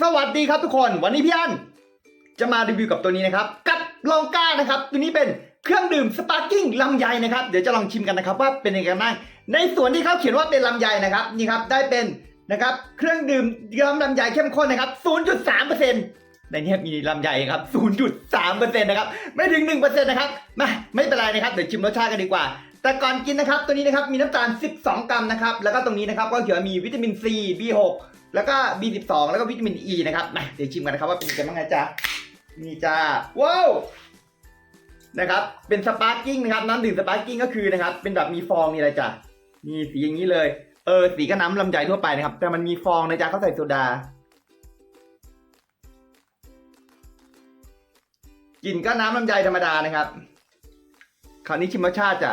สวัสดีครับทุกคนวันนี้พี่อันจะมารีวิวกับตัวนี้นะครับ กับลองก้านะครับ ตัวนี้เป็นเครื่องดื่มสปาร์กิ้งลำไยนะครับ เดี๋ยวจะลองชิมกันนะครับว่าเป็นยังไงกันบ้างในส่วนที่เขาเขียนว่าเป็นลำไยนะครับนี่ครับได้เป็นนะครับเครื่องดื่มยิ้มลำไยเข้มข้นนะครับ 0.3%ในนี้มีลำไยครับ 0.3%นะครับไม่ถึง 1%นะครับมาไม่เป็นไรนะครับเดี๋ยวชิมรสชาติกันดีกว่าแต่ก่อนกินนะครับตัวนี้นะครับมีน้ำตาล 12 กรัมนะครับแล้วก็ตรงนี้นะครับก็เขียนมีวิตามิน C B6 แล้วก็ B12 แล้วก็วิตามิน E นะครับมาเดี๋ยวชิมกันนะครับว่าเป็นยังไงบ้างนะจ๊ะนี่จ้าว้าวนะครับเป็นสปาร์กิ้งนะครับน้ำดื่มสปาร์กิ้งก็คือนะครับเป็นแบบมีฟองนี่อะไรจ้ะนี่สีอย่างนี้เลยเออสีก็น้ำลำไยทั่วไปนะครับ แต่มันมีฟองนะจ๊ะเขาใส่โซดากลิ่นก็น้ำลำไยธรรมดานะครับ คราวนี้ชิมรสชาติจ้ะ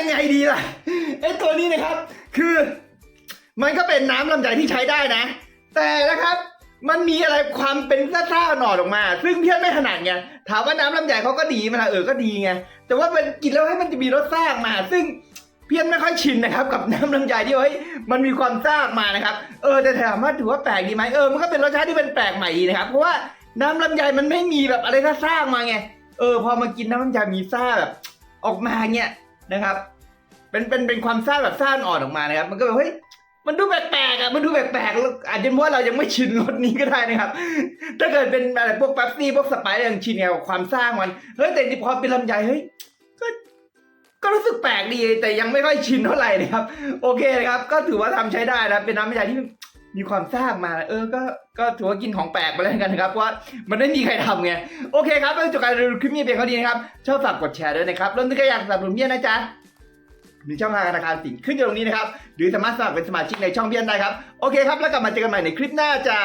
ยังไงดีล่ะไอ้ตัวนี้นะครับ คือ มันก็เป็นน้ำลำไยที่ใช้ได้นะ แต่นะครับมันมีอะไรความเป็นซ่าๆหน่อออกมา ซึ่งเพี้ยนไม่ถนัดไงถามว่าน้ำลำไยเขาก็ดีมันเออก็ดีไงแต่ว่ามันกินแล้วให้มันจะมีรสซ่าออกมา ซึ่งเพี้ยนไม่ค่อยชินนะครับ กับน้ำลำไยที่เฮ้ยมันมีความซ่ามานะครับ เออแต่ถามว่าถือว่าแปลกดีไหมเออมันก็เป็นรสชาติที่เป็นแปลกใหม่ดีนะครับเพราะว่าน้ำลำไยมันไม่มีแบบอะไรซ่าๆออกมาไงเออพอมากินน้ำลำไยมีซ่าแบบออกมาเงี้ย นะครับ เป็นเป็นเป็นความซ่าแบบซ่าอ่อนออกมานะครับ มันก็แบบเฮ้ยมันดูแปลกๆอะมันดูแปลกๆแล้วอาจจะเพราะว่าเรายังไม่ชินรสนี้ก็ได้นะครับ ถ้าเกิดเป็นอะไรพวกแป๊บซี่พวกสไปซ์ยังชินไงกับความซ่ามันเฮ้ยแต่นี่พอเป็นลำไยเฮ้ยก็ก็รู้สึกแปลกดีแต่ยังไม่ค่อยชินเท่าไหร่นะครับ โอเคนะครับ ก็ถือว่าทำใช้ได้นะเป็นน้ำลำไยที่ มีความซ่ามา เออ ก็ ก็ถือว่ากินของแปลกไปแล้วกันนะครับเพราะว่ามันไม่มีใครทำไง โอเคครับแล้วจบการรีวิวคลิปนี้เพียงเท่านี้นะครับ ชอบฝากกดแชร์ด้วยนะครับแล้วถ้าใครอยากสนับสนุนเบี้ยนะจ๊ะหรือช่องทางธนาคารสินขึ้นอยู่ตรงนี้นะครับ หรือสามารถสมัครเป็นสมาชิกในช่องเบี้ยนได้ครับ โอเคครับ แล้วกลับมาเจอกันใหม่ในคลิปหน้าจ้า